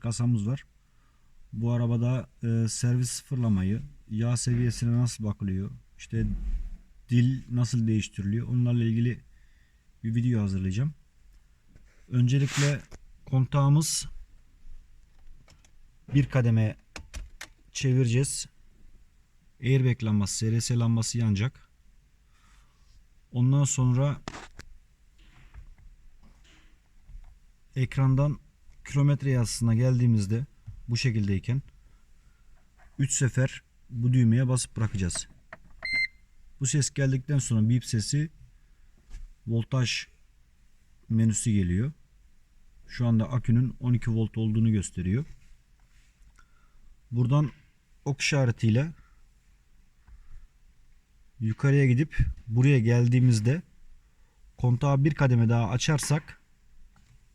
kasamız var. Bu arabada e, servis sıfırlamayı, yağ seviyesine nasıl bakılıyor, işte dil nasıl değiştiriliyor onlarla ilgili bir video hazırlayacağım. Öncelikle kontağımız bir kademe çevireceğiz. Airbag lambası, SRS lambası yanacak. Ondan sonra ekrandan kilometre yazısına geldiğimizde bu şekildeyken 3 sefer bu düğmeye basıp bırakacağız. Bu ses geldikten sonra bip sesi voltaj menüsü geliyor. Şu anda akünün 12 volt olduğunu gösteriyor. Buradan ok işaretiyle yukarıya gidip buraya geldiğimizde kontağı bir kademe daha açarsak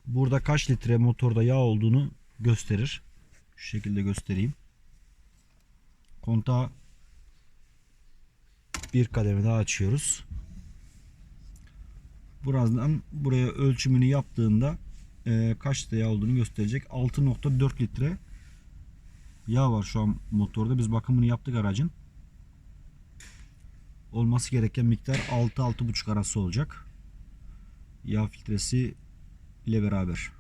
burada kaç litre motorda yağ olduğunu gösterir. Şu şekilde göstereyim. Kontağı bir kademe daha açıyoruz. Buradan buraya ölçümünü yaptığında e, kaç litre yağ olduğunu gösterecek. 6.4 litre yağ var şu an motorda. Biz bakımını yaptık aracın. Olması gereken miktar 6-6.5 arası olacak. Yağ filtresi ile beraber.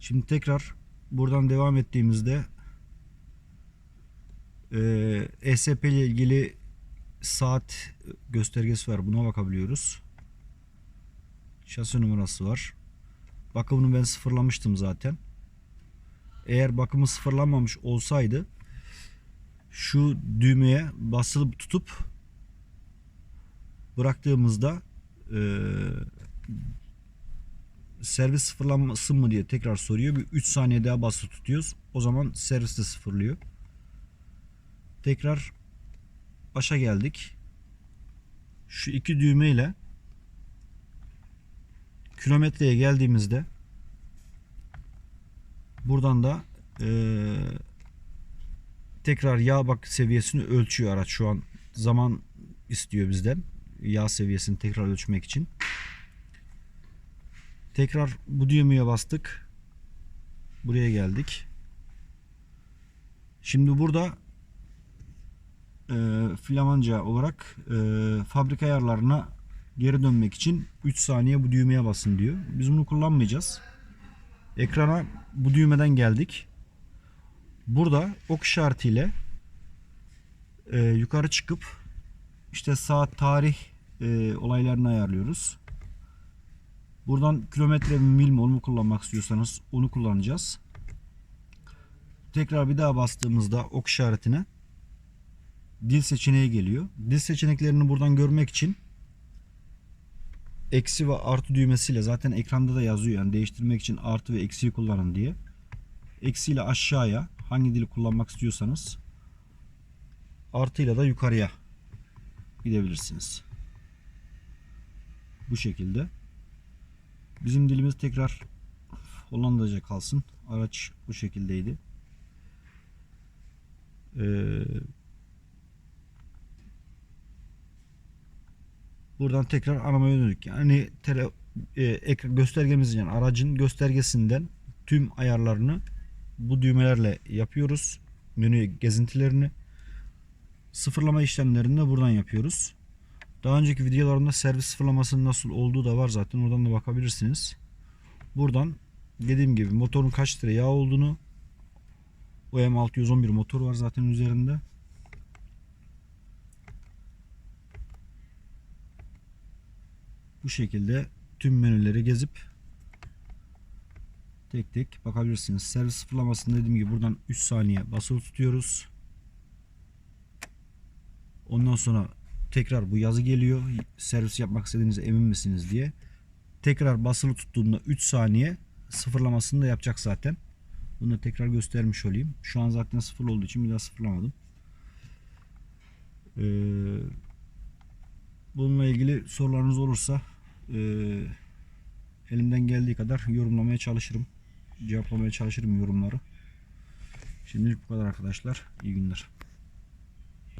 Şimdi tekrar buradan devam ettiğimizde e, ESP ile ilgili saat göstergesi var. Buna bakabiliyoruz. Şasi numarası var. Bakımını ben sıfırlamıştım zaten. Eğer bakımı sıfırlanmamış olsaydı şu düğmeye basılı tutup bıraktığımızda e, servis sıfırlanmasın mı diye tekrar soruyor. Bir 3 saniye daha basılı tutuyoruz. O zaman servis de sıfırlıyor. Tekrar başa geldik. Şu iki düğme ile kilometreye geldiğimizde buradan da eee, tekrar yağ bak seviyesini ölçüyor araç şu an zaman istiyor bizden yağ seviyesini tekrar ölçmek için tekrar bu düğmeye bastık buraya geldik şimdi burada e, Flamanca olarak e, fabrika ayarlarına geri dönmek için 3 saniye bu düğmeye basın diyor. Biz bunu kullanmayacağız. Ekrana bu düğmeden geldik. Burada ok işaretiyle e, yukarı çıkıp işte saat tarih e, olaylarını ayarlıyoruz. Buradan kilometre mi mil mi onu kullanmak istiyorsanız onu kullanacağız. Tekrar bir daha bastığımızda ok işaretine dil seçeneği geliyor. Dil seçeneklerini buradan görmek için eksi ve artı düğmesiyle zaten ekranda da yazıyor yani değiştirmek için artı ve eksiyi kullanın diye. Eksiyle aşağıya hangi dili kullanmak istiyorsanız artıyla da yukarıya gidebilirsiniz. Bu şekilde. Bizim dilimiz tekrar Hollandaca kalsın. Araç bu şekildeydi. Ee, buradan tekrar aramaya döndük. Yani tele, e, ekran göstergemizin yani aracın göstergesinden tüm ayarlarını bu düğmelerle yapıyoruz. Menü gezintilerini sıfırlama işlemlerini de buradan yapıyoruz. Daha önceki videolarımda servis sıfırlamasının nasıl olduğu da var zaten. Oradan da bakabilirsiniz. Buradan dediğim gibi motorun kaç litre yağ olduğunu OM 611 motor var zaten üzerinde. Bu şekilde tüm menüleri gezip tek tek bakabilirsiniz. Servis sıfırlamasını dediğim gibi buradan 3 saniye basılı tutuyoruz. Ondan sonra tekrar bu yazı geliyor. Servis yapmak istediğinize emin misiniz diye. Tekrar basılı tuttuğumda 3 saniye sıfırlamasını da yapacak zaten. Bunu da tekrar göstermiş olayım. Şu an zaten sıfır olduğu için bir daha sıfırlamadım. Ee, bununla ilgili sorularınız olursa e, elimden geldiği kadar yorumlamaya çalışırım. Cevaplamaya çalışırım yorumları. Şimdilik bu kadar arkadaşlar. İyi günler.